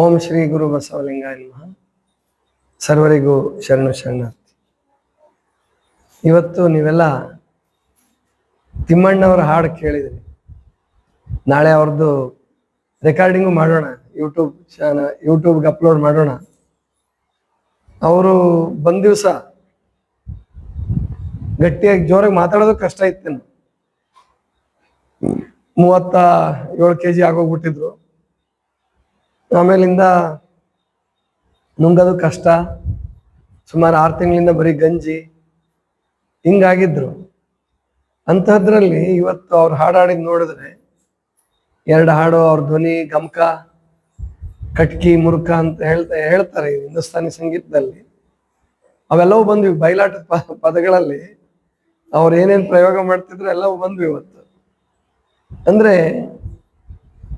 ಓಂ ಶ್ರೀ ಗುರು ಬಸವಲಿಂಗ ನಮಃ. ಸರ್ವರಿಗೂ ಶರಣು ಶರಣಾರ್ಥಿ. ಇವತ್ತು ನೀವೆಲ್ಲ ತಿಮ್ಮಣ್ಣವರ ಹಾಡು ಕೇಳಿದ್ರಿ. ನಾಳೆ ಅವ್ರದ್ದು ರೆಕಾರ್ಡಿಂಗು ಮಾಡೋಣ ಯೂಟ್ಯೂಬ್ ಚಾನ ಯೂಟ್ಯೂಬ್ಗೆ ಅಪ್ಲೋಡ್ ಮಾಡೋಣ. ಅವರು ಬಂದ ದಿವಸ ಗಟ್ಟಿಯಾಗಿ ಜೋರಾಗಿ ಮಾತಾಡೋದು ಕಷ್ಟ ಇತ್ತೇನು ಮೂವತ್ತ ಏಳು ಕೆ ಜಿ ಆಗೋಗ್ಬಿಟ್ಟಿದ್ರು. ಆಮೇಲಿಂದ ನುಂಗೋದು ಕಷ್ಟ. ಸುಮಾರು ಆರು ತಿಂಗಳಿಂದ ಬರೀ ಗಂಜಿ. ಹಿಂಗಾಗಿದ್ರು. ಅಂಥದ್ರಲ್ಲಿ ಇವತ್ತು ಅವ್ರು ಹಾಡಾಡಿದ್ ನೋಡಿದ್ರೆ ಎರಡು ಹಾಡು ಅವ್ರ ಧ್ವನಿ, ಗಮಕ, ಕಟ್ಕಿ, ಮುರುಕ ಅಂತ ಹೇಳ್ತಾ ಹೇಳ್ತಾರೆ ಹಿಂದೂಸ್ತಾನಿ ಸಂಗೀತದಲ್ಲಿ. ಅವೆಲ್ಲವೂ ಬಂದ್ವಿ ಬಯಲಾಟದ ಪ, ಪದಗಳಲ್ಲಿ. ಅವ್ರು ಏನೇನು ಪ್ರಯೋಗ ಮಾಡ್ತಿದ್ರು ಎಲ್ಲವೂ ಬಂದ್ವಿ ಇವತ್ತು. ಅಂದ್ರೆ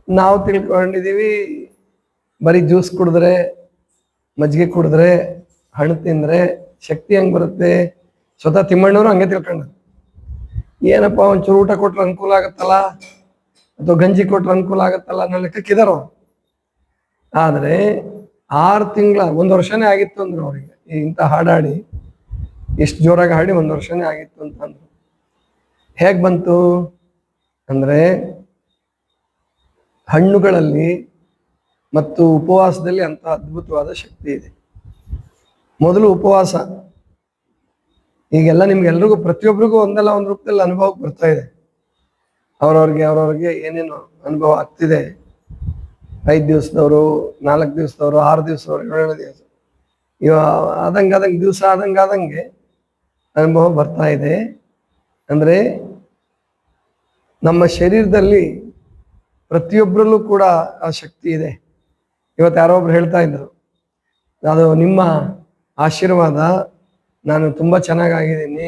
ನಾವು ತಿಳ್ಕೊಂಡಿದೀವಿ ಬರೀ ಜ್ಯೂಸ್ ಕುಡಿದ್ರೆ, ಮಜ್ಜಿಗೆ ಕುಡಿದ್ರೆ, ಹಣ್ಣು ತಿಂದ್ರೆ ಶಕ್ತಿ ಹೆಂಗೆ ಬರುತ್ತೆ? ಸ್ವತಃ ತಿಮ್ಮಣ್ಣವರು ಹಂಗೆ ತಿಳ್ಕೊಂಡ್ರು. ಏನಪ್ಪ ಒಂಚೂರು ಊಟ ಕೊಟ್ರೆ ಅನುಕೂಲ ಆಗುತ್ತಲ್ಲ? ಅಥವಾ ಗಂಜಿ ಕೊಟ್ರೆ ಅನುಕೂಲ ಆಗತ್ತಲ್ಲ ಅನ್ನೋ ಲೆಕ್ಕಕ್ಕಿದಾರೋ ಆದರೆ ಆರು ತಿಂಗಳ, ಒಂದು ವರ್ಷನೇ ಆಗಿತ್ತು ಅಂದ್ರು ಅವ್ರಿಗೆ. ಇಂಥ ಹಾಡಾಡಿ, ಇಷ್ಟು ಜೋರಾಗಿ ಹಾಡಿ ಒಂದು ವರ್ಷನೇ ಆಗಿತ್ತು ಅಂತ ಅಂದ್ರು. ಹೇಗೆ ಬಂತು? ಅಂದ್ರೆ ಹಣ್ಣುಗಳಲ್ಲಿ ಮತ್ತು ಉಪವಾಸದಲ್ಲಿ ಅಂತ ಅದ್ಭುತವಾದ ಶಕ್ತಿ ಇದೆ. ಮೊದಲು ಉಪವಾಸ. ಈಗೆಲ್ಲ ನಿಮ್ಗೆಲ್ರಿಗೂ ಪ್ರತಿಯೊಬ್ಬರಿಗೂ ಒಂದಲ್ಲ ಒಂದು ರೂಪದಲ್ಲಿ ಅನುಭವಕ್ಕೆ ಬರ್ತಾ ಇದೆ. ಅವ್ರವ್ರಿಗೆ ಅವ್ರವ್ರಿಗೆ ಏನೇನು ಅನುಭವ ಆಗ್ತಿದೆ. ಐದು ದಿವಸದವರು, ನಾಲ್ಕು ದಿವಸದವರು, ಆರು ದಿವಸದವರು ಏಳೇಳು ದಿವಸ. ಇವ ಆದಂಗೆ ಆದಂಗೆ, ದಿವಸ ಆದಂಗೆ ಆದಂಗೆ ಅನುಭವ ಬರ್ತಾ ಇದೆ. ಅಂದರೆ ನಮ್ಮ ಶರೀರದಲ್ಲಿ ಪ್ರತಿಯೊಬ್ಬರಲ್ಲೂ ಕೂಡ ಆ ಶಕ್ತಿ ಇದೆ. ಇವತ್ತು ಯಾರೋ ಒಬ್ರು ಹೇಳ್ತಾ ಇದ್ರು. ಅದು ನಿಮ್ಮ ಆಶೀರ್ವಾದ, ನಾನು ತುಂಬ ಚೆನ್ನಾಗಾಗಿದ್ದೀನಿ,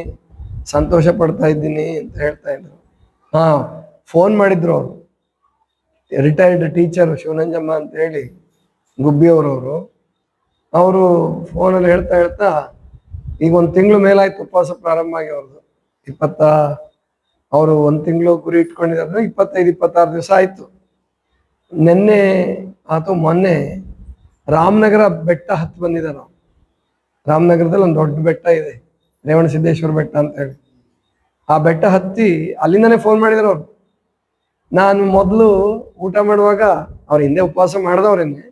ಸಂತೋಷ ಪಡ್ತಾ ಇದ್ದೀನಿ ಅಂತ ಹೇಳ್ತಾ ಇದ್ರು. ಹಾ ಫೋನ್ ಮಾಡಿದ್ರು ಅವರು. ರಿಟೈರ್ಡ್ ಟೀಚರ್ ಶಿವನಂಜಮ್ಮ ಅಂತ ಹೇಳಿ ಗುಬ್ಬಿಯವರವರು ಅವರು ಫೋನಲ್ಲಿ ಹೇಳ್ತಾ ಹೇಳ್ತಾ, ಈಗ ಒಂದು ತಿಂಗಳು ಮೇಲಾಯ್ತು ಉಪವಾಸ ಪ್ರಾರಂಭ ಆಗಿ ಅವ್ರದ್ದು ಇಪ್ಪತ್ತ, ಅವರು ಒಂದು ತಿಂಗಳು ಗುರಿ ಇಟ್ಕೊಂಡಿದ್ದಾರೆ, ಇಪ್ಪತ್ತೈದು, ಇಪ್ಪತ್ತಾರು ದಿವಸ ಆಯ್ತು. ನಿನ್ನೆ ಅಥವಾ ಮೊನ್ನೆ ರಾಮನಗರ ಬೆಟ್ಟ ಹತ್ತು ಬಂದಿದೆ ನಾವು. ರಾಮನಗರದಲ್ಲಿ ಒಂದು ದೊಡ್ಡ ಬೆಟ್ಟ ಇದೆ, ರೇವಣ ಸಿದ್ದೇಶ್ವರ ಬೆಟ್ಟ ಅಂತ ಹೇಳಿ. ಆ ಬೆಟ್ಟ ಹತ್ತಿ ಅಲ್ಲಿಂದನೇ ಫೋನ್ ಮಾಡಿದ್ರು ಅವ್ರು. ನಾನು ಮೊದಲು ಊಟ ಮಾಡುವಾಗ ಅವ್ರ ಹಿಂದೆ ಉಪವಾಸ ಮಾಡಿದವ್ರೇನೆ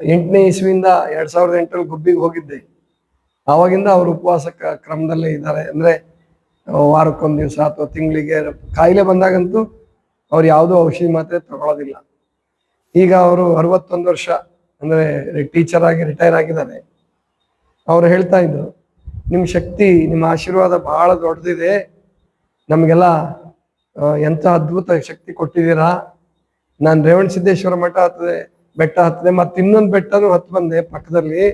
ಎಂಟನೇ ಇಸ್ವಿಯಿಂದ ಎರಡ್ ಸಾವಿರದ ಎಂಟರಲ್ಲಿ ಗುಬ್ಬಿಗೆ ಹೋಗಿದ್ದೆ. ಆವಾಗಿಂದ ಅವರು ಉಪವಾಸ ಕ್ರಮದಲ್ಲೇ ಇದ್ದಾರೆ. ಅಂದ್ರೆ ವಾರಕ್ಕೊಂದು ದಿವಸ ಅಥವಾ ತಿಂಗಳಿಗೆ ಕಾಯಿಲೆ ಬಂದಾಗಂತೂ ಅವ್ರು ಯಾವುದೋ ಔಷಧಿ ಮಾತ್ರೆ ತಗೊಳ್ಳೋದಿಲ್ಲ ಈಗ ಅವರು ಅರವತ್ತೊಂದು ವರ್ಷ ಅಂದ್ರೆ ಟೀಚರ್ ಆಗಿ ರಿಟೈರ್ ಆಗಿದ್ದಾರೆ. ಅವರು ಹೇಳ್ತಾ ಇದ್ರು ನಿಮ್ಮ ಶಕ್ತಿ, ನಿಮ್ಮ ಆಶೀರ್ವಾದ ಬಹಳ ದೊಡ್ಡದಿದೆ. ನಮಗೆಲ್ಲ ಎಂಥ ಅದ್ಭುತ ಶಕ್ತಿ ಕೊಟ್ಟಿದ್ದೀರಾ? ನಾನು ರೇವಣ ಸಿದ್ದೇಶ್ವರ ಮಠ ಹತ್ತದೆ ಬೆಟ್ಟ ಹತ್ತದೆ ಮತ್ತೆ ಇನ್ನೊಂದು ಬೆಟ್ಟನೂ ಹತ್ತು ಬಂದೆ ಪಕ್ಕದಲ್ಲಿ.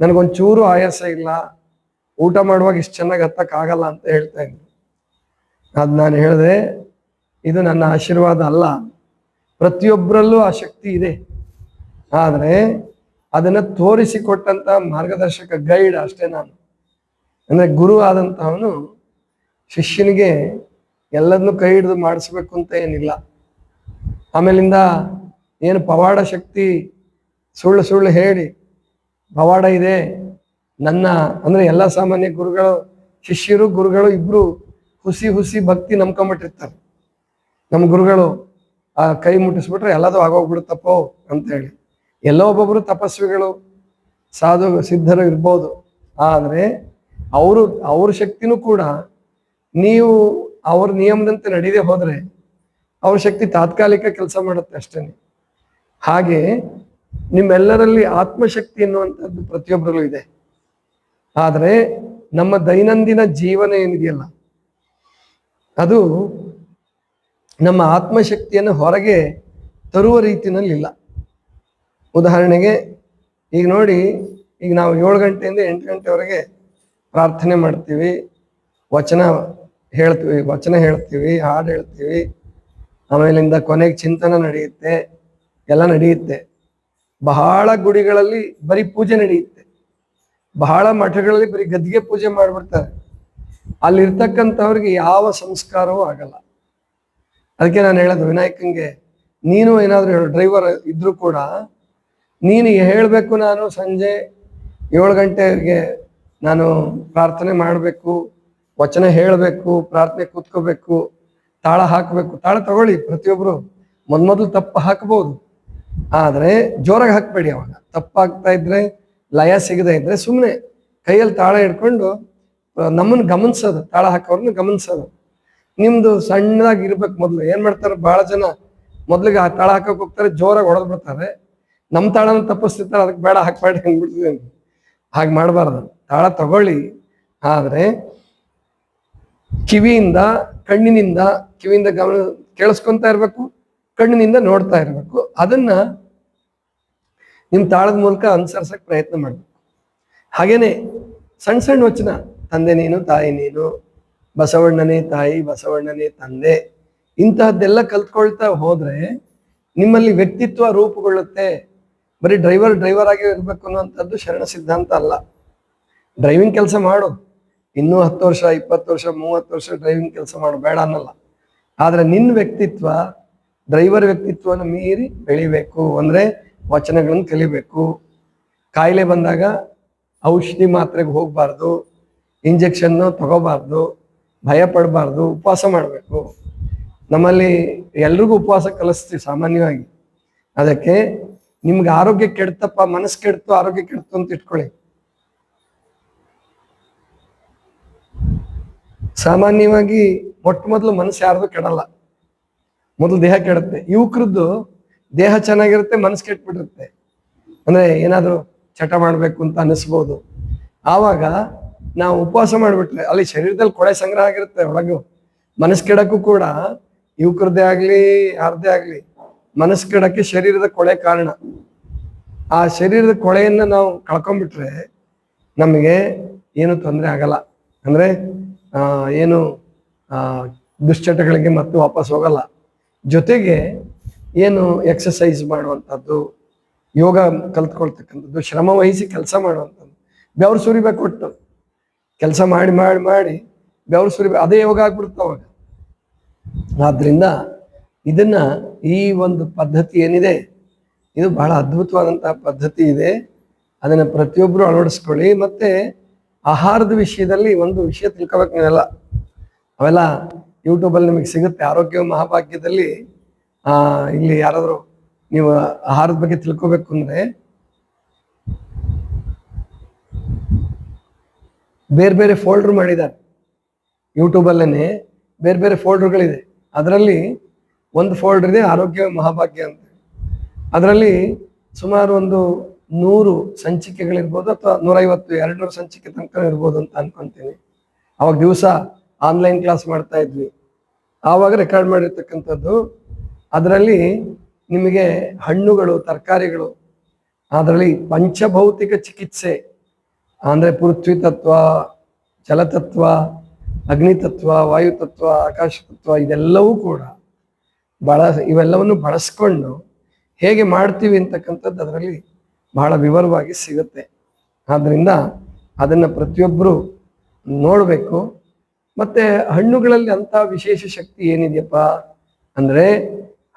ನನಗೊಂಚೂರು ಆಯಾಸ ಇಲ್ಲ. ಊಟ ಮಾಡುವಾಗ ಇಷ್ಟು ಚೆನ್ನಾಗಿ ಹತ್ತಕ್ ಆಗಲ್ಲ ಅಂತ ಹೇಳ್ತಾ ಇದ್ರು. ಅದು ನಾನು ಹೇಳಿದೆ, ಇದು ನನ್ನ ಆಶೀರ್ವಾದ ಅಲ್ಲ ಪ್ರತಿಯೊಬ್ಬರಲ್ಲೂ ಆ ಶಕ್ತಿ ಇದೆ. ಆದರೆ ಅದನ್ನು ತೋರಿಸಿಕೊಟ್ಟಂತ ಮಾರ್ಗದರ್ಶಕ ಗೈಡ್ ಅಷ್ಟೇ ನಾನು. ಅಂದರೆ ಗುರು ಆದಂತಹವನು ಶಿಷ್ಯನಿಗೆ ಎಲ್ಲದನ್ನೂ ಕೈ ಹಿಡಿದು ಮಾಡಿಸ್ಬೇಕು ಅಂತ ಏನಿಲ್ಲ. ಆಮೇಲಿಂದ ಏನು ಪವಾಡ ಶಕ್ತಿ ಸುಳ್ಳು ಸುಳ್ಳು ಹೇಳಿ, ಪವಾಡ ಇದೆ, ನನ್ನ ಅಂದರೆ ಎಲ್ಲ ಸಾಮಾನ್ಯ ಗುರುಗಳು, ಶಿಷ್ಯರು, ಗುರುಗಳು ಇಬ್ಬರು ಹುಸಿ ಹುಸಿ ಭಕ್ತಿ ನಂಬ್ಕೊಂಬಿಟ್ಟಿರ್ತಾರೆ ನಮ್ಮ ಗುರುಗಳು ಆ ಕೈ ಮುಟ್ಟಿಸ್ಬಿಟ್ರೆ ಎಲ್ಲದೂ ಆಗೋಗ್ಬಿಡುತ್ತಪ್ಪೋ ಅಂತ ಹೇಳಿ ಎಲ್ಲೋ ಒಬ್ಬೊಬ್ರು ತಪಸ್ವಿಗಳು, ಸಾಧು, ಸಿದ್ಧರು ಇರ್ಬೋದು. ಆದರೆ ಅವರು, ಅವ್ರ ಶಕ್ತಿನೂ ಕೂಡ ನೀವು ಅವ್ರ ನಿಯಮದಂತೆ ನಡೀದೆ ಹೋದರೆ ಅವ್ರ ಶಕ್ತಿ ತಾತ್ಕಾಲಿಕ ಕೆಲಸ ಮಾಡುತ್ತೆ ಅಷ್ಟೇ ಹಾಗೆ ನಿಮ್ಮೆಲ್ಲರಲ್ಲಿ ಆತ್ಮಶಕ್ತಿ ಎನ್ನುವಂಥದ್ದು ಪ್ರತಿಯೊಬ್ಬರಲ್ಲೂ ಇದೆ. ಆದರೆ ನಮ್ಮ ದೈನಂದಿನ ಜೀವನ ಏನಿದೆಯಲ್ಲ, ಅದು ನಮ್ಮ ಆತ್ಮಶಕ್ತಿಯನ್ನು ಹೊರಗೆ ತರುವ ರೀತಿಯಲ್ಲಿಲ್ಲ. ಉದಾಹರಣೆಗೆ, ಈಗ ನೋಡಿ, ಈಗ ನಾವು ಏಳು ಗಂಟೆಯಿಂದ ಎಂಟು ಗಂಟೆವರೆಗೆ ಪ್ರಾರ್ಥನೆ ಮಾಡ್ತೀವಿ, ವಚನ ಹೇಳ್ತೀವಿ ವಚನ ಹೇಳ್ತೀವಿ, ಹಾಡು ಹೇಳ್ತೀವಿ, ಆಮೇಲಿಂದ ಕೊನೆಗೆ ಚಿಂತನೆ ನಡೆಯುತ್ತೆ, ಎಲ್ಲ ನಡೆಯುತ್ತೆ. ಬಹಳ ಗುಡಿಗಳಲ್ಲಿ ಬರೀ ಪೂಜೆ ನಡೆಯುತ್ತೆ. ಬಹಳ ಮಠಗಳಲ್ಲಿ ಬರೀ ಗದ್ದಿಗೆ ಪೂಜೆ ಮಾಡಿಬಿಡ್ತಾರೆ. ಅಲ್ಲಿರ್ತಕ್ಕಂಥವ್ರಿಗೆ ಯಾವ ಸಂಸ್ಕಾರವೂ ಆಗಲ್ಲ. ಅದಕ್ಕೆ ನಾನು ಹೇಳೋದು ವಿನಾಯಕಂಗೆ ನೀನು ಏನಾದರೂ ಹೇಳು ಡ್ರೈವರ್ ಇದ್ರೂ ಕೂಡ ನೀನು ಹೇಳಬೇಕು ನಾನು ಸಂಜೆ ಏಳು ಗಂಟೆಗೆ ನಾನು ಪ್ರಾರ್ಥನೆ ಮಾಡಬೇಕು, ವಚನ ಹೇಳಬೇಕು, ಪ್ರಾರ್ಥನೆ ಕೂತ್ಕೋಬೇಕು, ತಾಳ ಹಾಕಬೇಕು. ತಾಳ ತಗೊಳ್ಳಿ ಪ್ರತಿಯೊಬ್ಬರು ಮೊದಲು ತಪ್ಪು ಹಾಕ್ಬೋದು. ಆದರೆ ಜೋರಾಗಿ ಹಾಕ್ಬೇಡಿ ಅವಾಗ. ತಪ್ಪಾಗ್ತಾ ಇದ್ರೆ, ಲಯ ಸಿಗದೆ ಇದ್ರೆ ಸುಮ್ಮನೆ ಕೈಯಲ್ಲಿ ತಾಳ ಹಿಡ್ಕೊಂಡು ನಮ್ಮನ್ನು ಗಮನಿಸೋದು, ತಾಳ ಹಾಕೋರ್ನ ಗಮನಿಸೋದು. ನಿಮ್ದು ಸಣ್ಣದಾಗಿ ಇರ್ಬೇಕು ಮೊದಲು. ಏನ್ ಮಾಡ್ತಾರೆ? ಬಹಳ ಜನ ಮೊದ್ಲಿಗೆ ಆ ತಾಳ ಹಾಕಕ್ ಹೋಗ್ತಾರೆ, ಜೋರಾಗಿ ಹೊಡೆದ್ ಬಿಡ್ತಾರೆ. ನಮ್ಮ ತಾಳನ ತಪ್ಪಿಸ್ತಿರ್ತಾರೆ ಅದಕ್ಕೆ ಬೇಡ, ಹಾಕ್ಬೇಡಿ ಅಂದ್ಬಿಡ್ತೀವಿ ಹಾಗೆ ಮಾಡಬಾರ್ದು. ತಾಳ ತಗೊಳ್ಳಿ. ಆದ್ರೆ ಕಿವಿಯಿಂದ, ಕಣ್ಣಿನಿಂದ, ಕಿವಿಯಿಂದ ಗಮನ ಕೇಳಿಸ್ಕೊಂತ ಇರ್ಬೇಕು, ಕಣ್ಣಿನಿಂದ ನೋಡ್ತಾ ಇರ್ಬೇಕು. ಅದನ್ನ ನಿಮ್ ತಾಳದ ಮೂಲಕ ಅನುಸರಿಸಕ್ ಪ್ರಯತ್ನ ಮಾಡ್ಬೇಕು. ಹಾಗೇನೆ ಸಣ್ಣ ಸಣ್ಣ ವಚನ, ತಂದೆ ನೀನು, ತಾಯಿ ನೀನು ಬಸವಣ್ಣನೇ ತಾಯಿ, ಬಸವಣ್ಣನೇ ತಂದೆ, ಇಂತಹದ್ದೆಲ್ಲ ಕಲ್ತ್ಕೊಳ್ತಾ ಹೋದ್ರೆ ನಿಮ್ಮಲ್ಲಿ ವ್ಯಕ್ತಿತ್ವ ರೂಪುಗೊಳ್ಳುತ್ತೆ. ಬರೀ ಡ್ರೈವರ್ ಡ್ರೈವರ್ ಆಗಿ ಇರಬೇಕು ಅನ್ನುವಂಥದ್ದು ಶರಣ ಸಿದ್ಧಾಂತ ಅಲ್ಲ. ಡ್ರೈವಿಂಗ್ ಕೆಲಸ ಮಾಡು. ಇನ್ನೂ ಹತ್ತು ವರ್ಷ, ಇಪ್ಪತ್ತು ವರ್ಷ, ಮೂವತ್ತು ವರ್ಷ ಡ್ರೈವಿಂಗ್ ಕೆಲಸ ಮಾಡು, ಬೇಡ ಅನ್ನಲ್ಲ. ಆದರೆ ನಿನ್ನ ವ್ಯಕ್ತಿತ್ವ, ಡ್ರೈವರ್ ವ್ಯಕ್ತಿತ್ವನ ಮೀರಿ ಬೆಳಿಬೇಕು. ಅಂದ್ರೆ ವಚನಗಳನ್ನು ಕಲಿಬೇಕು. ಕಾಯಿಲೆ ಬಂದಾಗ ಔಷಧಿ ಮಾತ್ರೆಗೆ ಹೋಗಬಾರ್ದು ಇಂಜೆಕ್ಷನ್ ತಗೋಬಾರ್ದು ಭಯ ಪಡಬಾರ್ದು ಉಪವಾಸ ಮಾಡಬೇಕು. ನಮ್ಮಲ್ಲಿ ಎಲ್ರಿಗೂ ಉಪವಾಸ ಕಲಿಸ್ತೀವಿ ಸಾಮಾನ್ಯವಾಗಿ. ಅದಕ್ಕೆ ನಿಮ್ಗೆ ಆರೋಗ್ಯ ಕೆಡ್ತಪ್ಪ, ಮನಸ್ಸು ಕೆಡ್ತು, ಆರೋಗ್ಯ ಕೆಡ್ತು ಅಂತ ಇಟ್ಕೊಳ್ಳಿ. ಸಾಮಾನ್ಯವಾಗಿ ಮೊಟ್ಟ ಮೊದಲು ಮನಸ್ಸು ಯಾರ್ದು ಕೆಡಲ್ಲ. ಮೊದಲು ದೇಹ ಕೆಡುತ್ತೆ. ಯುವಕರದ್ದು ದೇಹ ಚೆನ್ನಾಗಿರುತ್ತೆ, ಮನಸ್ಸು ಕೆಟ್ಬಿಟ್ಟಿರುತ್ತೆ ಅಂದ್ರೆ ಏನಾದರೂ ಚಟ ಮಾಡಬೇಕು ಅಂತ ಅನಿಸ್ಬೋದು ಆವಾಗ ನಾವು ಉಪವಾಸ ಮಾಡಿಬಿಟ್ರೆ, ಅಲ್ಲಿ ಶರೀರದಲ್ಲಿ ಕೊಳೆ ಸಂಗ್ರಹ ಆಗಿರುತ್ತೆ ಒಳಗು. ಮನಸ್ಸು ಕೂಡ ಯುವಕರದೇ ಆಗಲಿ, ಯಾರದೇ ಆಗಲಿ ಮನಸ್ಸು ಶರೀರದ ಕೊಳೆ ಕಾರಣ. ಆ ಶರೀರದ ಕೊಳೆಯನ್ನು ನಾವು ಕಳ್ಕೊಂಡ್ಬಿಟ್ರೆ ನಮಗೆ ಏನು ತೊಂದರೆ ಆಗಲ್ಲ. ಅಂದ್ರೆ ಏನು ದುಶ್ಚಟಗಳಿಗೆ ಮತ್ತೆ ವಾಪಸ್ ಹೋಗಲ್ಲ. ಜೊತೆಗೆ, ಏನು ಎಕ್ಸಸೈಸ್ ಮಾಡುವಂಥದ್ದು, ಯೋಗ ಕಲ್ತ್ಕೊಳ್ತಕ್ಕಂಥದ್ದು, ಶ್ರಮ ವಹಿಸಿ ಕೆಲಸ ಮಾಡುವಂಥದ್ದು, ಬೆವರು ಸುರಿಬೇಕು ಒಟ್ಟು. ಕೆಲಸ ಮಾಡಿ ಮಾಡಿ ಮಾಡಿ ಬೆವರು ಸುರಿ ಅದೇ ಯೋಗ ಆಗ್ಬಿಡುತ್ತೆ ಅವಾಗ. ಆದ್ದರಿಂದ ಇದನ್ನ ಈ ಒಂದು ಪದ್ಧತಿ ಏನಿದೆ, ಇದು ಬಹಳ ಅದ್ಭುತವಾದಂತಹ ಪದ್ಧತಿ ಇದೆ. ಅದನ್ನು ಪ್ರತಿಯೊಬ್ಬರು ಅಳವಡಿಸ್ಕೊಳ್ಳಿ. ಮತ್ತೆ ಆಹಾರದ ವಿಷಯದಲ್ಲಿ ಒಂದು ವಿಷಯ ತಿಳ್ಕೊಬೇಕು ನೀವೆಲ್ಲ. ಅವೆಲ್ಲ ಯೂಟ್ಯೂಬಲ್ಲಿ ನಿಮಗೆ ಸಿಗುತ್ತೆ. ಆರೋಗ್ಯ ಮಹಾಭಾಗ್ಯದಲ್ಲಿ ಇಲ್ಲಿ ಯಾರಾದರೂ ನೀವು ಆಹಾರದ ಬಗ್ಗೆ ತಿಳ್ಕೊಬೇಕು ಅಂದ್ರೆ ಬೇರೆ ಬೇರೆ ಫೋಲ್ಡರ್ ಮಾಡಿದ್ದಾರೆ. ಯೂಟ್ಯೂಬಲ್ಲೇ ಬೇರೆ ಬೇರೆ ಫೋಲ್ಡ್ರ್ಗಳಿದೆ ಅದರಲ್ಲಿ ಒಂದು ಫೋಲ್ಡರ್ ಇದೆ ಆರೋಗ್ಯ ಮಹಾಭಾಗ್ಯ ಅಂತ. ಅದರಲ್ಲಿ ಸುಮಾರು ಒಂದು ನೂರು ಸಂಚಿಕೆಗಳಿರ್ಬೋದು ಅಥವಾ ನೂರೈವತ್ತು ಎರಡು ನೂರು ಸಂಚಿಕೆ ತನಕ ಇರ್ಬೋದು ಅಂತ ಅನ್ಕೊಂತೀನಿ. ಅವಾಗ ದಿವಸ ಆನ್ಲೈನ್ ಕ್ಲಾಸ್ ಮಾಡ್ತಾ ಇದ್ವಿ. ಆವಾಗ ರೆಕಾರ್ಡ್ ಮಾಡಿರ್ತಕ್ಕಂಥದ್ದು. ಅದರಲ್ಲಿ ನಿಮಗೆ ಹಣ್ಣುಗಳು, ತರಕಾರಿಗಳು, ಅದರಲ್ಲಿ ಪಂಚಭೌತಿಕ ಚಿಕಿತ್ಸೆ ಅಂದರೆ ಪೃಥ್ವಿ ತತ್ವ ಜಲತತ್ವ ಅಗ್ನಿತತ್ವ ವಾಯುತತ್ವ ಆಕಾಶ ತತ್ವ, ಇದೆಲ್ಲವೂ ಕೂಡ ಬಳ ಇವೆಲ್ಲವನ್ನು ಬಳಸ್ಕೊಂಡು ಹೇಗೆ ಮಾಡ್ತೀವಿ ಅಂತಕ್ಕಂಥದ್ದು ಅದರಲ್ಲಿ ಬಹಳ ವಿವರವಾಗಿ ಸಿಗುತ್ತೆ. ಆದ್ದರಿಂದ ಅದನ್ನು ಪ್ರತಿಯೊಬ್ಬರು ನೋಡಬೇಕು. ಮತ್ತೆ ಹಣ್ಣುಗಳಲ್ಲಿ ಅಂತ ವಿಶೇಷ ಶಕ್ತಿ ಏನಿದೆಯಪ್ಪ ಅಂದರೆ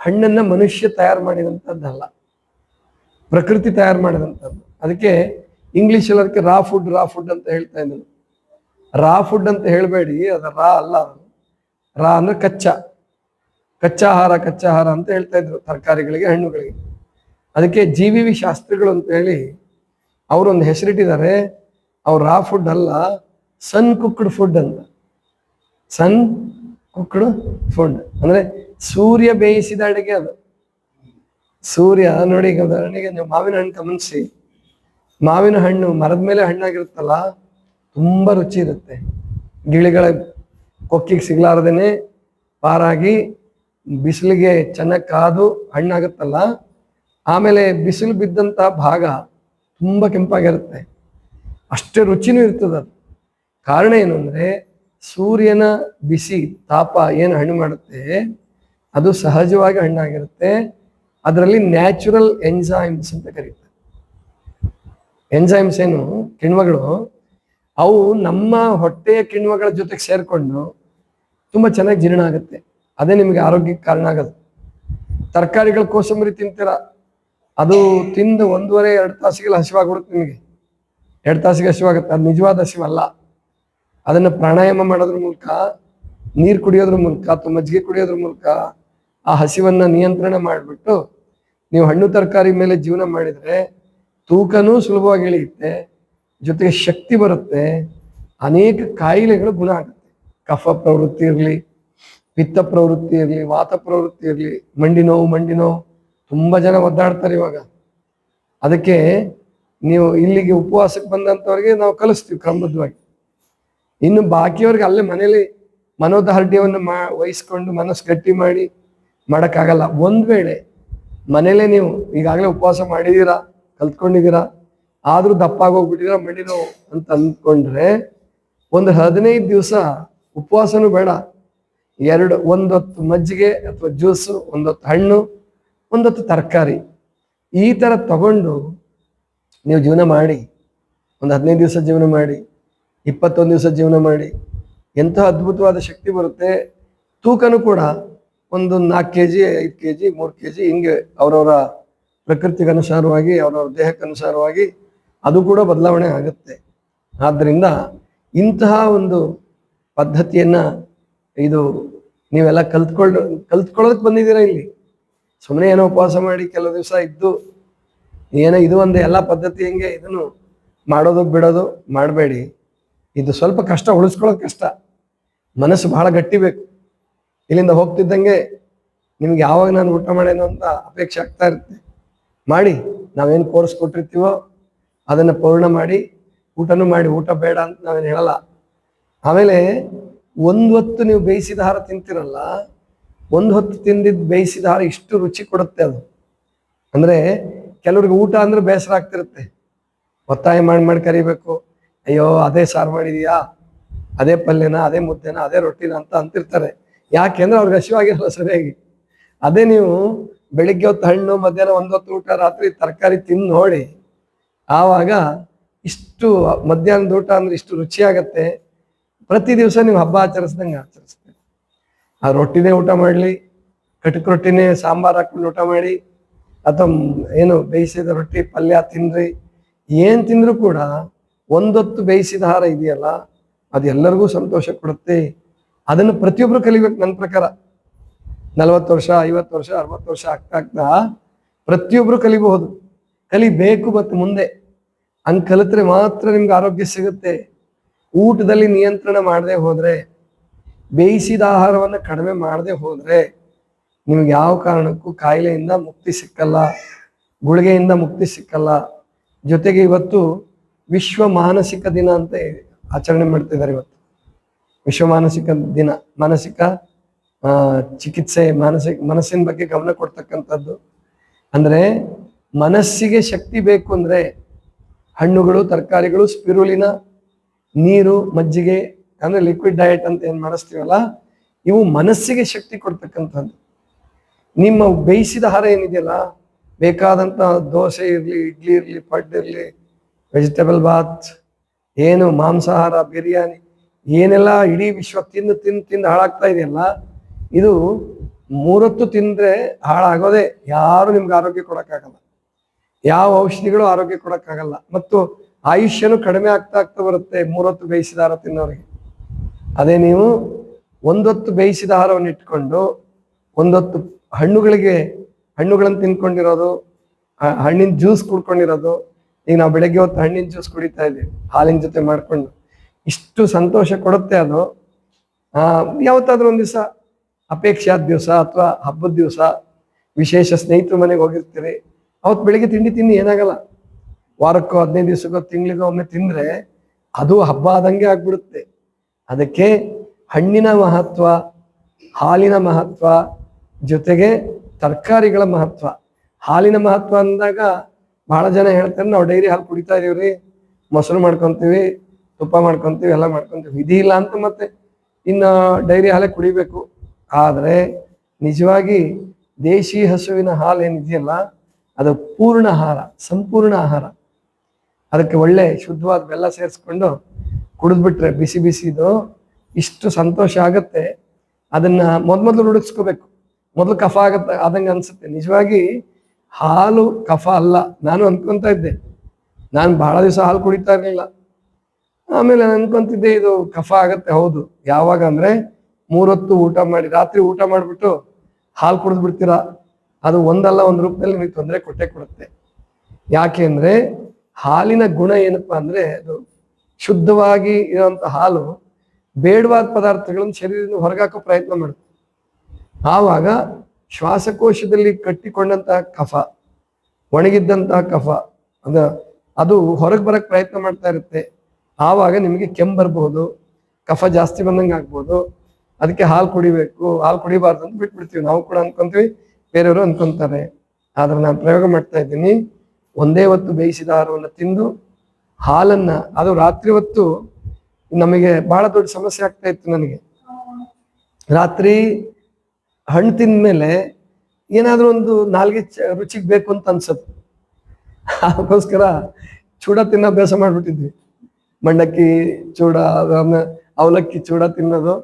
ಹಣ್ಣನ್ನು ಮನುಷ್ಯ ತಯಾರು ಮಾಡಿದಂಥದ್ದಲ್ಲ. ಪ್ರಕೃತಿ ತಯಾರು ಮಾಡಿದಂಥದ್ದು. ಅದಕ್ಕೆ ಇಂಗ್ಲಿಷಲ್ಲಿ ಅದಕ್ಕೆ ರಾ ಫುಡ್ ರಾ ಫುಡ್ ಅಂತ ಹೇಳ್ತಾ ಇದ್ರು. ರಾ ಫುಡ್ ಅಂತ ಹೇಳಬೇಡಿ, ಅದು ರಾ ಅಲ್ಲ ರಾ ಅಂದ್ರೆ ಕಚ್ಚಾ. ಕಚ್ಚಾಹಾರ ಕಚ್ಚಾಹಾರ ಅಂತ ಹೇಳ್ತಾ ಇದ್ರು ತರಕಾರಿಗಳಿಗೆ, ಹಣ್ಣುಗಳಿಗೆ. ಅದಕ್ಕೆ ಜಿ ವಿ ವಿ ಶಾಸ್ತ್ರಿಗಳು ಅಂತ ಹೇಳಿ ಅವರೊಂದು ಹೆಸರಿಟ್ಟಿದ್ದಾರೆ. ಅವ್ರು ರಾ ಫುಡ್ ಅಲ್ಲ ಸನ್ ಕುಕ್ಡ್ ಫುಡ್ ಅಂತ. ಸನ್ ಕುಕ್ಡ್ ಫುಡ್ ಅಂದ್ರೆ ಸೂರ್ಯ ಬೇಯಿಸಿದ ಅಡುಗೆ ಅದು. ಸೂರ್ಯ, ನೋಡಿ ಉದಾಹರಣೆಗೆ ನೀವು ಮಾವಿನ ಹಣ್ಣು ಗಮನಿಸಿ. ಮಾವಿನ ಹಣ್ಣು ಮರದ ಮೇಲೆ ಹಣ್ಣಾಗಿರುತ್ತಲ್ಲ, ತುಂಬಾ ರುಚಿ ಇರುತ್ತೆ. ಗಿಳಿಗಳ ಕೊಕ್ಕಿಗೆ ಸಿಗ್ಲಾರ್ದೇನೆ ಪಾರಾಗಿ ಬಿಸಿಲಿಗೆ ಚೆನ್ನಾಗಿ ಕಾದು ಹಣ್ಣಾಗುತ್ತಲ್ಲ, ಆಮೇಲೆ ಬಿಸಿಲು ಬಿದ್ದಂತ ಭಾಗ ತುಂಬಾ ಕೆಂಪಾಗಿರುತ್ತೆ. ಅಷ್ಟೇ ರುಚಿನೂ ಇರ್ತದೆ ಅದು. ಕಾರಣ ಏನು ಸೂರ್ಯನ ಬಿಸಿ ತಾಪ ಏನು ಹಣ್ಣು ಮಾಡುತ್ತೆ, ಅದು ಸಹಜವಾಗಿ ಹಣ್ಣಾಗಿರುತ್ತೆ. ಅದರಲ್ಲಿ ನ್ಯಾಚುರಲ್ ಎಂಜೈಮ್ಸ್ ಅಂತ ಕರೀತಾರೆ. ಎಂಜೈಮ್ಸ್ ಏನು? ಕಿಣ್ವಗಳು. ಅವು ನಮ್ಮ ಹೊಟ್ಟೆಯ ಕಿಣ್ವಗಳ ಜೊತೆಗೆ ಸೇರಿಕೊಂಡು ತುಂಬಾ ಚೆನ್ನಾಗಿ ಜೀರ್ಣ ಆಗುತ್ತೆ. ಅದೇ ನಿಮಗೆ ಆರೋಗ್ಯಕ್ಕೆ ಕಾರಣ ಆಗೋದು ತರಕಾರಿಗಳು ಕೋಸಂಬರಿ ತಿಂತೀರ? ಅದು ತಿಂದು ಒಂದೂವರೆ, ಎರಡು ತಾಸಿಗೆಲ್ಲ ಹಸಿವಾಗ್ಬಿಡುತ್ತೆ ನಿಮಗೆ. ಎರಡು ತಾಸಿಗೆ ಹಸಿವಾಗುತ್ತೆ. ಅದು ನಿಜವಾದ ಹಸಿವಲ್ಲ. ಅದನ್ನು ಪ್ರಾಣಾಯಾಮ ಮಾಡೋದ್ರ ಮೂಲಕ, ನೀರು ಕುಡಿಯೋದ್ರ ಮೂಲಕ ಅಥವಾ ಮಜ್ಜಿಗೆ ಕುಡಿಯೋದ್ರ ಮೂಲಕ ಆ ಹಸಿವನ್ನು ನಿಯಂತ್ರಣ ಮಾಡಿಬಿಟ್ಟು ನೀವು ಹಣ್ಣು ತರಕಾರಿ ಮೇಲೆ ಜೀವನ ಮಾಡಿದರೆ ತೂಕನೂ ಸುಲಭವಾಗಿ ಇಳಿಯುತ್ತೆ, ಜೊತೆಗೆ ಶಕ್ತಿ ಬರುತ್ತೆ, ಅನೇಕ ಕಾಯಿಲೆಗಳು ಗುಣ ಆಗುತ್ತೆ. ಕಫ ಪ್ರವೃತ್ತಿ ಇರಲಿ, ಪಿತ್ತ ಪ್ರವೃತ್ತಿ ಇರಲಿ, ವಾತ ಪ್ರವೃತ್ತಿ ಇರಲಿ, ಮಂಡಿ ನೋವು ಮಂಡಿ ನೋವು, ತುಂಬ ಜನ ಒದ್ದಾಡ್ತಾರೆ ಇವಾಗ. ಅದಕ್ಕೆ ನೀವು ಇಲ್ಲಿಗೆ ಉಪವಾಸಕ್ಕೆ ಬಂದಂಥವ್ರಿಗೆ ನಾವು ಕಲಿಸ್ತೀವಿ ಕ್ರಮಬದ್ಧವಾಗಿ. ಇನ್ನು ಬಾಕಿಯವ್ರಿಗೆ ಅಲ್ಲೇ ಮನೇಲಿ ಮನೋದಾರ್ಢ್ಯವನ್ನು ಮಾ, ವಹಿಸ್ಕೊಂಡು ಮನಸ್ಸು ಗಟ್ಟಿ ಮಾಡಿ, ಮಾಡೋಕ್ಕಾಗಲ್ಲ. ಒಂದು ವೇಳೆ ಮನೇಲೆ ನೀವು ಈಗಾಗಲೇ ಉಪವಾಸ ಮಾಡಿದ್ದೀರಾ ಕಲ್ತ್ಕೊಂಡಿದ್ದೀರಾ? ಆದರೂ ದಪ್ಪಾಗೋಗ್ಬಿಟ್ಟಿದ್ದೀರಾ ಮಂಡಿ ನೋವು ಅಂತ ಅಂದ್ಕೊಂಡ್ರೆ ಒಂದು ಹದಿನೈದು ದಿವಸ ಉಪವಾಸನೂ ಬೇಡ. ಎರಡು, ಒಂದೊತ್ತು ಮಜ್ಜಿಗೆ ಅಥವಾ ಜ್ಯೂಸು, ಒಂದೊತ್ತು ಹಣ್ಣು, ಒಂದೊತ್ತು ತರಕಾರಿ. ಈ ಥರ ತಗೊಂಡು ನೀವು ಜೀವನ ಮಾಡಿ. ಒಂದು ಹದಿನೈದು ದಿವಸ ಜೀವನ ಮಾಡಿ. ಇಪ್ಪತ್ತೊಂದು ದಿವಸ ಜೀವನ ಮಾಡಿ. ಎಂಥ ಅದ್ಭುತವಾದ ಶಕ್ತಿ ಬರುತ್ತೆ. ತೂಕನೂ ಕೂಡ ಒಂದು ನಾಲ್ಕು ಕೆ ಜಿ ಐದು ಕೆ ಜಿ ಮೂರು ಕೆ ಜಿ ಹಿಂಗೆ ಅವರವರ ಪ್ರಕೃತಿಗೆ ಅನುಸಾರವಾಗಿ ಅವರವರ ದೇಹಕ್ಕೆ ಅನುಸಾರವಾಗಿ ಅದು ಕೂಡ ಬದಲಾವಣೆ ಆಗುತ್ತೆ. ಆದ್ದರಿಂದ ಇಂತಹ ಒಂದು ಪದ್ಧತಿಯನ್ನು ಇದು ನೀವೆಲ್ಲ ಕಲ್ತ್ಕೊಂಡು ಕಲ್ತ್ಕೊಳ್ಳೋದಕ್ಕೆ ಬಂದಿದ್ದೀರಾ ಇಲ್ಲಿ? ಸುಮ್ಮನೆ ಏನೋ ಉಪವಾಸ ಮಾಡಿ ಕೆಲವು ದಿವಸ ಇದ್ದು, ಏನೋ ಇದು ಒಂದು, ಎಲ್ಲ ಪದ್ಧತಿ ಹೆಂಗೆ? ಇದನ್ನು ಮಾಡೋದು ಬಿಡೋದು ಮಾಡಬೇಡಿ. ಇದು ಸ್ವಲ್ಪ ಕಷ್ಟ, ಉಳಿಸ್ಕೊಳ್ಳೋದು ಕಷ್ಟ. ಮನಸ್ಸು ಬಹಳ ಗಟ್ಟಿ ಬೇಕು. ಇಲ್ಲಿಂದ ಹೋಗ್ತಿದ್ದಂಗೆ ನಿಮ್ಗೆ ಯಾವಾಗ ನಾನು ಊಟ ಮಾಡೇನು ಅಂತ ಅಪೇಕ್ಷೆ ಆಗ್ತಾ ಇರುತ್ತೆ. ಮಾಡಿ, ನಾವೇನು ಕೋರ್ಸ್ ಕೊಟ್ಟಿರ್ತೀವೋ ಅದನ್ನು ಪೂರ್ಣ ಮಾಡಿ, ಊಟನೂ ಮಾಡಿ, ಊಟ ಬೇಡ ಅಂತ ನಾವೇನು ಹೇಳಲ್ಲ. ಆಮೇಲೆ ಒಂದು ಹೊತ್ತು ನೀವು ಬೇಯಿಸಿದ ಹಾರ ತಿಂತಿರಲ್ಲ, ಒಂದು ಹೊತ್ತು ತಿಂದಿದ್ದು ಬೇಯಿಸಿದ ಹಾರ ಇಷ್ಟು ರುಚಿ ಕೊಡುತ್ತೆ ಅದು. ಅಂದರೆ ಕೆಲವ್ರಿಗೆ ಊಟ ಅಂದ್ರೆ ಬೇಸರ ಆಗ್ತಿರುತ್ತೆ. ಒತ್ತಾಯ ಮಾಡಿ ಮಾಡಿ ಕರಿಬೇಕು, ಅಯ್ಯೋ, ಅದೇ ಸಾರು ಮಾಡಿದೀಯಾ? ಅದೇ ಪಲ್ಯನ? ಅದೇ ಮುದ್ದೆನ? ಅದೇ ರೊಟ್ಟಿನ? ಅಂತ ಅಂತಿರ್ತಾರೆ. ಯಾಕೆಂದ್ರೆ ಅವ್ರಿಗೆ ಹಸಿವಾಗಿರಲ್ಲ ಸರಿಯಾಗಿ. ಅದೇ ನೀವು ಬೆಳಿಗ್ಗೆ ಹೊತ್ತು ಹಣ್ಣು, ಮಧ್ಯಾಹ್ನ ಒಂದೊತ್ತು ಊಟ, ರಾತ್ರಿ ತರಕಾರಿ ತಿಂದು ನೋಡಿ, ಆವಾಗ ಇಷ್ಟು ಮಧ್ಯಾಹ್ನದ ಊಟ ಅಂದ್ರೆ ಇಷ್ಟು ರುಚಿ ಆಗತ್ತೆ ಪ್ರತಿ ದಿವಸ ನೀವು ಹಬ್ಬ ಆಚರಿಸ್ದಂಗೆ ಆಚರಿಸ್ತೇವೆ ಆ ರೊಟ್ಟಿನೇ ಊಟ ಮಾಡಲಿ, ಕಟಕ್ ರೊಟ್ಟಿನೇ, ಸಾಂಬಾರ್ ಹಾಕೊಂಡು ಊಟ ಮಾಡಿ, ಅಥವಾ ಏನು ಬೇಯಿಸಿದ ರೊಟ್ಟಿ, ಪಲ್ಯ ತಿನ್ರಿ, ಏನು ತಿಂದರೂ ಕೂಡ ಒಂದೊತ್ತು ಬೇಯಿಸಿದ ಆಹಾರ ಇದೆಯಲ್ಲ, ಅದು ಎಲ್ಲರಿಗೂ ಸಂತೋಷ ಕೊಡುತ್ತೆ. ಅದನ್ನು ಪ್ರತಿಯೊಬ್ರು ಕಲಿಬೇಕು ನನ್ನ ಪ್ರಕಾರ. ನಲವತ್ತು ವರ್ಷ, ಐವತ್ತು ವರ್ಷ, ಅರವತ್ತು ವರ್ಷ ಆಗ್ತಾ ಆಗ್ತಾ ಪ್ರತಿಯೊಬ್ರು ಕಲಿಬಹುದು. ಕಲಿಬೇಕು ಮತ್ತು ಮುಂದೆ. ಹಂಗ್ ಕಲಿತ್ರೆ ಮಾತ್ರ ನಿಮ್ಗೆ ಆರೋಗ್ಯ ಸಿಗುತ್ತೆ. ಊಟದಲ್ಲಿ ನಿಯಂತ್ರಣ ಮಾಡದೆ ಹೋದ್ರೆ, ಬೇಯಿಸಿದ ಆಹಾರವನ್ನು ಕಡಿಮೆ ಮಾಡದೆ ಹೋದ್ರೆ ನಿಮ್ಗೆ ಯಾವ ಕಾರಣಕ್ಕೂ ಕಾಯಿಲೆಯಿಂದ ಮುಕ್ತಿ ಸಿಕ್ಕಲ್ಲ, ಗುಳಿಗೆಯಿಂದ ಮುಕ್ತಿ ಸಿಕ್ಕಲ್ಲ. ಜೊತೆಗೆ ಇವತ್ತು ವಿಶ್ವ ಮಾನಸಿಕ ದಿನ ಅಂತ ಆಚರಣೆ ಮಾಡ್ತಿದ್ದಾರೆ ಇವತ್ತು. ವಿಶ್ವ ಮಾನಸಿಕ ದಿನ, ಮಾನಸಿಕ ಚಿಕಿತ್ಸೆ ಮಾನಸಿಕ ಮನಸ್ಸಿನ ಬಗ್ಗೆ ಗಮನ ಕೊಡ್ತಕ್ಕಂಥದ್ದು. ಅಂದರೆ ಮನಸ್ಸಿಗೆ ಶಕ್ತಿ ಬೇಕು ಅಂದರೆ ಹಣ್ಣುಗಳು, ತರಕಾರಿಗಳು, ಸ್ಪಿರುಲಿನ ನೀರು, ಮಜ್ಜಿಗೆ, ಅಂದರೆ ಲಿಕ್ವಿಡ್ ಡಯಟ್ ಅಂತ ಏನು ಮಾಡಿಸ್ತೀವಲ್ಲ, ಇವು ಮನಸ್ಸಿಗೆ ಶಕ್ತಿ ಕೊಡ್ತಕ್ಕಂಥದ್ದು. ನಿಮ್ಮ ಬೇಯಿಸಿದ ಆಹಾರ ಏನಿದೆಯಲ್ಲ, ಬೇಕಾದಂಥ ದೋಸೆ ಇರಲಿ, ಇಡ್ಲಿ ಇರಲಿ, ಪಡ್ಡು ಇರಲಿ ವೆಜಿಟೇಬಲ್ ಬಾತ್ ಏನು ಮಾಂಸಾಹಾರ, ಬಿರಿಯಾನಿ, ಏನೆಲ್ಲ ಇಡೀ ವಿಶ್ವ ತಿಂದು ತಿಂದು ತಿಂದು ಹಾಳಾಗ್ತಾ ಇದೆಯಲ್ಲ ಇದು ಮೂರೊತ್ತು ತಿಂದ್ರೆ ಹಾಳಾಗೋದೇ ಯಾರು ನಿಮ್ಗೆ ಆರೋಗ್ಯ ಕೊಡೋಕ್ಕಾಗಲ್ಲ. ಯಾವ ಔಷಧಿಗಳು ಆರೋಗ್ಯ ಕೊಡೋಕ್ಕಾಗಲ್ಲ. ಮತ್ತು ಆಯುಷ್ಯನು ಕಡಿಮೆ ಆಗ್ತಾ ಆಗ್ತಾ ಬರುತ್ತೆ ಮೂರೊತ್ತು ಬೇಯಿಸಿದ ಆಹಾರ ತಿನ್ನೋರಿಗೆ. ಅದೇ ನೀವು ಒಂದೊತ್ತು ಬೇಯಿಸಿದ ಆಹಾರವನ್ನು ಇಟ್ಕೊಂಡು ಒಂದೊತ್ತು ಹಣ್ಣುಗಳಿಗೆ, ಹಣ್ಣುಗಳನ್ನು ತಿನ್ಕೊಂಡಿರೋದು ಹಣ್ಣಿನ ಜ್ಯೂಸ್ ಕುಡ್ಕೊಂಡಿರೋದು, ಈಗ ನಾವು ಬೆಳಗ್ಗೆ ಹೊತ್ತು ಹಣ್ಣಿನ ಜ್ಯೂಸ್ ಕುಡಿತಾ ಇದ್ದೀವಿ, ಹಾಲಿನ ಜೊತೆ ಮಾಡಿಕೊಂಡು. ಇಷ್ಟು ಸಂತೋಷ ಕೊಡುತ್ತೆ ಅದು. ಯಾವತ್ತಾದ್ರೂ ಒಂದು ದಿವಸ ಅಪೇಕ್ಷೆ ಆದ ದಿವಸ ಅಥವಾ ಹಬ್ಬದ ದಿವಸ ವಿಶೇಷ ಸ್ನೇಹಿತರ ಮನೆಗೆ ಹೋಗಿರ್ತೀರಿ. ಅವತ್ತು ಬೆಳಿಗ್ಗೆ ತಿಂಡಿ ತಿನ್ನಿ, ಏನಾಗಲ್ಲ. ವಾರಕ್ಕೋ ಹದಿನೈದು ದಿವಸಕ್ಕೋ ತಿಂಗಳಿಗೋ ಒಮ್ಮೆ ತಿಂದ್ರೆ ಅದು ಹಬ್ಬ ಆದಂಗೆ ಆಗ್ಬಿಡುತ್ತೆ. ಅದಕ್ಕೆ ಹಣ್ಣಿನ ಮಹತ್ವ, ಹಾಲಿನ ಮಹತ್ವ, ಜೊತೆಗೆ ತರಕಾರಿಗಳ ಮಹತ್ವ. ಹಾಲಿನ ಮಹತ್ವ ಅಂದಾಗ ಬಹಳ ಜನ ಹೇಳ್ತಾರೆ, ನಾವು ಡೈರಿ ಹಾಲು ಕುಡಿತಾ ಇದೀವ್ರಿ. ಮೊಸರು ಮಾಡ್ಕೊತೀವಿ, ತುಪ್ಪ ಮಾಡ್ಕೊತೀವಿ, ಎಲ್ಲ ಮಾಡ್ಕೊತೀವಿ. ವಿಧಿ ಇಲ್ಲ ಅಂತ ಮತ್ತೆ. ಇನ್ನು ಡೈರಿ ಹಾಲೇ ಕುಡಿಬೇಕು. ಆದರೆ ನಿಜವಾಗಿ ದೇಶಿ ಹಸುವಿನ ಹಾಲು ಏನಿದೆಯಲ್ಲ, ಅದು ಪೂರ್ಣ ಆಹಾರ, ಸಂಪೂರ್ಣ ಆಹಾರ. ಅದಕ್ಕೆ ಒಳ್ಳೆ ಶುದ್ಧವಾದ ಬೆಲ್ಲ ಸೇರಿಸ್ಕೊಂಡು ಕುಡಿದ್ಬಿಟ್ರೆ ಬಿಸಿ ಬಿಸಿದು ಇಷ್ಟು ಸಂತೋಷ ಆಗುತ್ತೆ. ಅದನ್ನ ಮೊದ್ಮೊದ್ಲು ರುಡಿಸ್ಕೋಬೇಕು. ಮೊದಲು ಕಫ ಆಗತ್ತೆ, ಆದಂಗೆ ಅನ್ಸುತ್ತೆ. ನಿಜವಾಗಿ ಹಾಲು ಕಫ ಅಲ್ಲ. ನಾನು ಅನ್ಕೊಂತ ಇದ್ದೆ. ನಾನು ಬಹಳ ದಿವಸ ಹಾಲು ಕುಡಿತಾ ಇರಲಿಲ್ಲ. ಆಮೇಲೆ ನಾನು ಅನ್ಕೊಂತಿದ್ದೆ, ಇದು ಕಫ ಆಗತ್ತೆ, ಹೌದು. ಯಾವಾಗ ಅಂದ್ರೆ ಮೂರೊತ್ತು ಊಟ ಮಾಡಿ, ರಾತ್ರಿ ಊಟ ಮಾಡಿಬಿಟ್ಟು ಹಾಲು ಕುಡಿದು ಬಿಡ್ತೀರಾ? ಅದು ಒಂದಲ್ಲ, ಒಂದು ರೂಪದಲ್ಲಿ ನಿಮಗೆ ತೊಂದರೆ ಕೊಟ್ಟೆ ಕೊಡುತ್ತೆ. ಯಾಕೆ ಅಂದರೆ ಹಾಲಿನ ಗುಣ ಏನಪ್ಪಾ ಅಂದ್ರೆ ಅದು ಶುದ್ಧವಾಗಿ ಇರುವಂತ ಹಾಲು ಬೇಡವಾದ ಪದಾರ್ಥಗಳನ್ನು ಶರೀರದಿಂದ ಹೊರಗಾಕೋ ಪ್ರಯತ್ನ ಮಾಡುತ್ತೆ. ಆವಾಗ ಶ್ವಾಸಕೋಶದಲ್ಲಿ ಕಟ್ಟಿಕೊಂಡಂತಹ ಕಫ, ಒಣಗಿದ್ದಂತಹ ಕಫ ಅದ ಅದು ಹೊರಗೆ ಬರಕ್ಕೆ ಪ್ರಯತ್ನ ಮಾಡ್ತಾ ಇರುತ್ತೆ. ಆವಾಗ ನಿಮಗೆ ಕೆಮ್ಮು ಬರಬಹುದು ಕಫ ಜಾಸ್ತಿ ಬಂದಂಗೆ ಆಗ್ಬೋದು ಅದಕ್ಕೆ ಹಾಲು ಕುಡಿಬೇಕು, ಹಾಲು ಕುಡಿಬಾರ್ದು ಅಂತ ಬಿಟ್ಬಿಡ್ತೀವಿ. ನಾವು ಕೂಡ ಅನ್ಕೊಂತೀವಿ, ಬೇರೆಯವರು ಅನ್ಕೊಂತಾರೆ. ಆದ್ರೆ ನಾನು ಪ್ರಯೋಗ ಮಾಡ್ತಾ ಇದ್ದೀನಿ. ಒಂದೇ ಹೊತ್ತು ಬೇಯಿಸಿದ ಆಹಾರವನ್ನು ತಿಂದು, ಹಾಲನ್ನ, ಅದು ರಾತ್ರಿ ಹೊತ್ತು ನಮಗೆ ಬಹಳ ದೊಡ್ಡ ಸಮಸ್ಯೆ ಆಗ್ತಾ ಇತ್ತು ನನಗೆ. ರಾತ್ರಿ ಹಣ್ಣು ತಿಂದ್ಮೇಲೆ ಏನಾದ್ರೂ ಒಂದು ನಾಲ್ಗೆ ರುಚಿಗೆ ಬೇಕು ಅಂತ ಅನ್ಸತ್ತೆ. ಅದಕ್ಕೋಸ್ಕರ ಚೂಡ ತಿನ್ನೋ ಅಭ್ಯಾಸ ಮಾಡ್ಬಿಟ್ಟಿದ್ವಿ. ಮಂಡಕ್ಕಿ ಚೂಡ ಅವಲಕ್ಕಿ ಚೂಡ ತಿನ್ನೋದು.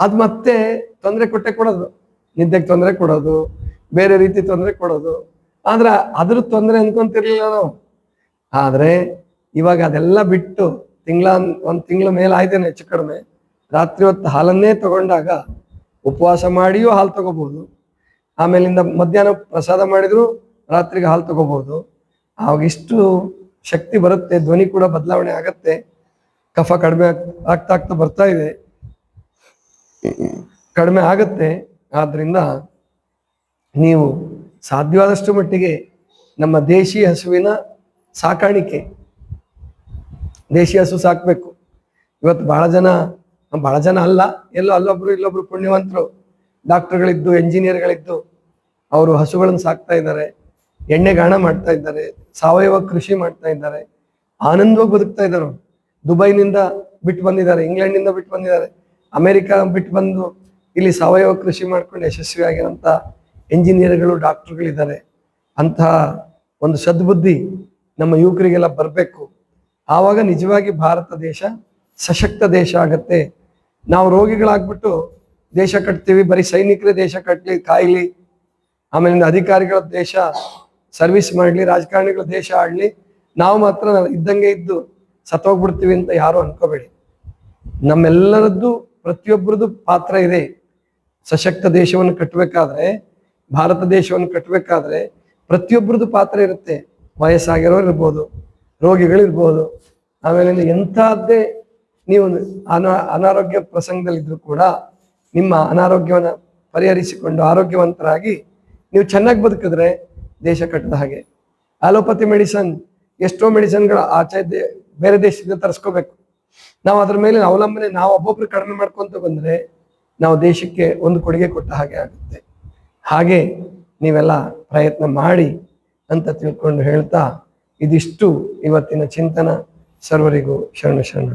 ಅದು ಮತ್ತೆ ತೊಂದರೆ ಕೊಟ್ಟೆ ಕೊಡೋದು. ನಿದ್ದೆಗೆ ತೊಂದರೆ ಕೊಡೋದು, ಬೇರೆ ರೀತಿ ತೊಂದರೆ ಕೊಡೋದು. ಆದ್ರೆ ಅದ್ರ ತೊಂದರೆ ಅನ್ಕೊಂತಿರ್ಲಿಲ್ಲ ನಾವು. ಆದ್ರೆ ಇವಾಗ ಅದೆಲ್ಲ ಬಿಟ್ಟು ತಿಂಗಳ ಒಂದ್ ತಿಂಗಳ ಮೇಲೆ ಆಯ್ತೇನೆ ಹೆಚ್ಚು ಕಡಿಮೆ. ರಾತ್ರಿ ಹೊತ್ತು ಹಾಲನ್ನೇ ತಗೊಂಡಾಗ ಉಪವಾಸ ಮಾಡಿಯೂ ಹಾಲು ತಗೋಬಹುದು ಆಮೇಲಿಂದ ಮಧ್ಯಾಹ್ನ ಪ್ರಸಾದ ಮಾಡಿದ್ರು ರಾತ್ರಿಗೆ ಹಾಲು ತಗೋಬಹುದು ಆವಾಗ ಇಷ್ಟು ಶಕ್ತಿ ಬರುತ್ತೆ, ಧ್ವನಿ ಕೂಡ ಬದಲಾವಣೆ ಆಗತ್ತೆ. ಕಫ ಕಡಿಮೆ ಆಗ್- ಆಗ್ತಾ ಆಗ್ತಾ ಬರ್ತಾ ಇದೆ. ಕಡಿಮೆ ಆಗತ್ತೆ. ಆದ್ರಿಂದ ನೀವು ಸಾಧ್ಯವಾದಷ್ಟು ಮಟ್ಟಿಗೆ ನಮ್ಮ ದೇಶಿ ಹಸುವಿನ ಸಾಕಾಣಿಕೆ. ದೇಶಿ ಹಸು ಸಾಕ್ಬೇಕು. ಇವತ್ತು ಬಹಳ ಜನ ಬಹಳ ಜನ ಅಲ್ಲ, ಎಲ್ಲೋ ಅಲ್ಲೊಬ್ರು, ಇಲ್ಲೊಬ್ರು ಪುಣ್ಯವಂತರು. ಡಾಕ್ಟರ್ಗಳಿದ್ದು, ಎಂಜಿನಿಯರ್ಗಳಿದ್ದು, ಅವರು ಹಸುಗಳನ್ನು ಸಾಕ್ತಾ ಇದ್ದಾರೆ. ಎಣ್ಣೆ ಗಾಣ ಮಾಡ್ತಾ ಇದ್ದಾರೆ, ಸಾವಯವ ಕೃಷಿ ಮಾಡ್ತಾ ಇದ್ದಾರೆ. ಆನಂದವಾಗಿ ಬದುಕ್ತಾ ಇದ್ದಾರೆ. ದುಬೈನಿಂದ ಬಿಟ್ಟು ಬಂದಿದ್ದಾರೆ, ಇಂಗ್ಲೆಂಡಿಂದ ಬಿಟ್ಟು ಬಂದಿದ್ದಾರೆ. ಅಮೆರಿಕ ಬಿಟ್ಟು ಬಂದು ಇಲ್ಲಿ ಸಾವಯವ ಕೃಷಿ ಮಾಡ್ಕೊಂಡು ಯಶಸ್ವಿಯಾಗಿರೋಂಥ ಇಂಜಿನಿಯರ್ಗಳು, ಡಾಕ್ಟರ್ಗಳಿದ್ದಾರೆ. ಅಂತಹ ಒಂದು ಸದ್ಬುದ್ಧಿ ನಮ್ಮ ಯುವಕರಿಗೆಲ್ಲ ಬರಬೇಕು. ಆವಾಗ ನಿಜವಾಗಿ ಭಾರತ ದೇಶ ಸಶಕ್ತ ದೇಶ ಆಗತ್ತೆ. ನಾವು ರೋಗಿಗಳಾಗ್ಬಿಟ್ಟು ದೇಶ ಕಟ್ತೀವಿ, ಬರೀ ಸೈನಿಕರೇ ದೇಶ ಕಟ್ಟಲಿ ಕಾಯ್ಲಿ. ಆಮೇಲಿಂದ ಅಧಿಕಾರಿಗಳ ದೇಶ ಸರ್ವಿಸ್ ಮಾಡಲಿ, ರಾಜಕಾರಣಿಗಳ ದೇಶ ಆಡಲಿ. ನಾವು ಮಾತ್ರ ಇದ್ದಂಗೆ ಇದ್ದು ಸತ್ತೋಗ್ಬಿಡ್ತೀವಿ ಅಂತ ಯಾರು ಅನ್ಕೋಬೇಡಿ. ನಮ್ಮೆಲ್ಲರದ್ದು ಪ್ರತಿಯೊಬ್ಬರದ್ದು ಪಾತ್ರ ಇದೆ. ಸಶಕ್ತ ದೇಶವನ್ನು ಕಟ್ಟಬೇಕಾದ್ರೆ, ಭಾರತ ದೇಶವನ್ನು ಕಟ್ಟಬೇಕಾದ್ರೆ ಪ್ರತಿಯೊಬ್ಬರದ್ದು ಪಾತ್ರ ಇರುತ್ತೆ. ವಯಸ್ಸಾಗಿರೋರು ಇರ್ಬೋದು, ರೋಗಿಗಳಿರ್ಬೋದು. ಆಮೇಲೆ ಎಂಥದ್ದೇ ನೀವು ಅನಾ, ಅನಾರೋಗ್ಯ ಪ್ರಸಂಗದಲ್ಲಿದ್ದರೂ ಕೂಡ ನಿಮ್ಮ ಅನಾರೋಗ್ಯವನ್ನು ಪರಿಹರಿಸಿಕೊಂಡು ಆರೋಗ್ಯವಂತರಾಗಿ ನೀವು ಚೆನ್ನಾಗಿ ಬದುಕಿದ್ರೆ ದೇಶ ಕಟ್ಟದ ಹಾಗೆ. ಆಲೋಪತಿ ಮೆಡಿಸನ್, ಎಷ್ಟೋ ಮೆಡಿಸನ್ಗಳು ಆಚೆ ಬೇರೆ ದೇಶದಿಂದ ತರಿಸ್ಕೋಬೇಕು. ನಾವು ಅದ್ರ ಮೇಲೆ ಅವಲಂಬನೆ, ನಾವು ಒಬ್ಬೊಬ್ರು ಕಡಿಮೆ ಮಾಡ್ಕೊಂತ ಬಂದ್ರೆ ನಾವು ದೇಶಕ್ಕೆ ಒಂದು ಕೊಡುಗೆ ಕೊಟ್ಟ ಹಾಗೆ ಆಗುತ್ತೆ. ಹಾಗೆ ನೀವೆಲ್ಲ ಪ್ರಯತ್ನ ಮಾಡಿ ಅಂತ ತಿಳ್ಕೊಂಡು ಹೇಳ್ತಾ ಇದಿಷ್ಟು ಇವತ್ತಿನ ಚಿಂತನ. ಸರ್ವರಿಗೂ ಶರಣ ಶರಣ